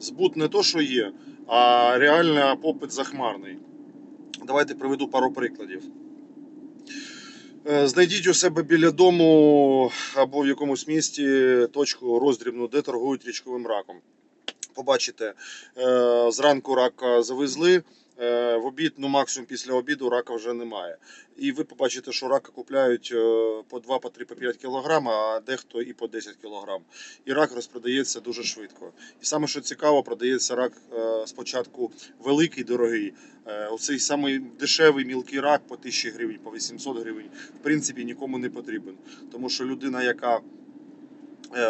Збут не то, що є, а реально попит захмарний. Давайте приведу пару прикладів. Е, Знайдіть у себе біля дому або в якомусь місті точку роздрібну, де торгують річковим раком. Побачите, е, зранку рака завезли, е, в обід, ну максимум після обіду рака вже немає. І ви побачите, що рака купляють е, по 2, по 3, по 5 кг, а дехто і по 10 кг. І рак розпродається дуже швидко. І саме що цікаво, продається рак спочатку великий, дорогий. Оцей самий дешевий мілкий рак по 1000 гривень, по 800 гривень, в принципі, нікому не потрібен. Тому що людина, яка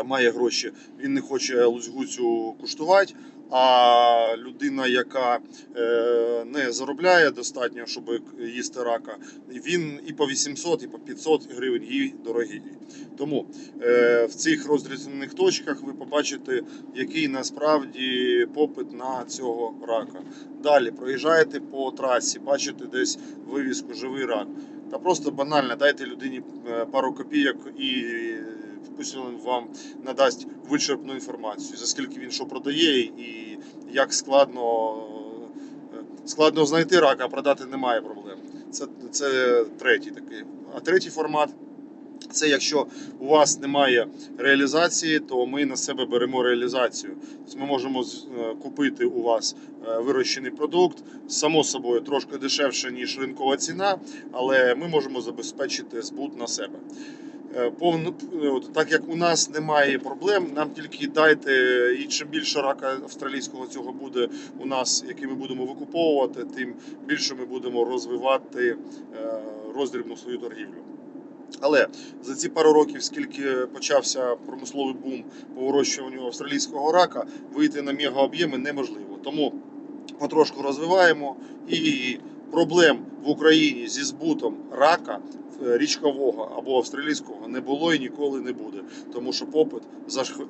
має гроші, він не хоче лузгуцю куштувати. А людина, яка е, не заробляє достатньо, щоб їсти рака, він і по 800, і по 500 гривень їй дорогі. Тому е, в цих розрізнених точках ви побачите, який насправді попит на цього рака. Далі проїжджаєте по трасі, бачите десь вивіску живий рак. Та просто банально дайте людині е, пару копійок і пусть він вам надасть вичерпну інформацію, за скільки він що продає і як складно, е, складно знайти рака, а продати немає проблем. Це, це третій такий. А третій формат. Це якщо у вас немає реалізації, то ми на себе беремо реалізацію. Тобто ми можемо е, купити у вас е, вирощений продукт, само собою трошки дешевше, ніж ринкова ціна, але ми можемо забезпечити збут на себе. Е, Повно, е, от, так як у нас немає проблем, нам тільки дайте, і чим більше рака австралійського цього буде у нас, який ми будемо викуповувати, тим більше ми будемо розвивати е, роздрібну свою торгівлю. Але за ці пару років, скільки почався промисловий бум по вирощуванню австралійського рака, вийти на мегаоб'єми неможливо. Тому потрошку розвиваємо і проблем в Україні зі збутом рака річкового або австралійського не було і ніколи не буде, тому що попит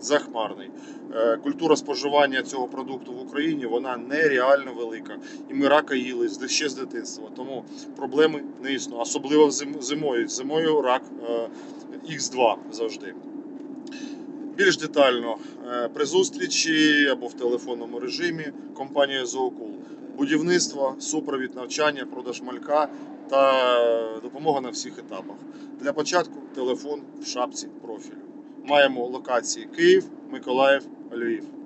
захмарний. Е, Культура споживання цього продукту в Україні вона нереально велика, і ми рака їли ще з дитинства. Тому проблеми не існує, особливо зимою. Зимою рак е, Х2 завжди. Більш детально е, при зустрічі або в телефонному режимі компанія Зоокул. Будівництво, супровід, навчання, продаж малька та допомога на всіх етапах. Для початку телефон в шапці профілю. Маємо локації Київ, Миколаїв, Львів.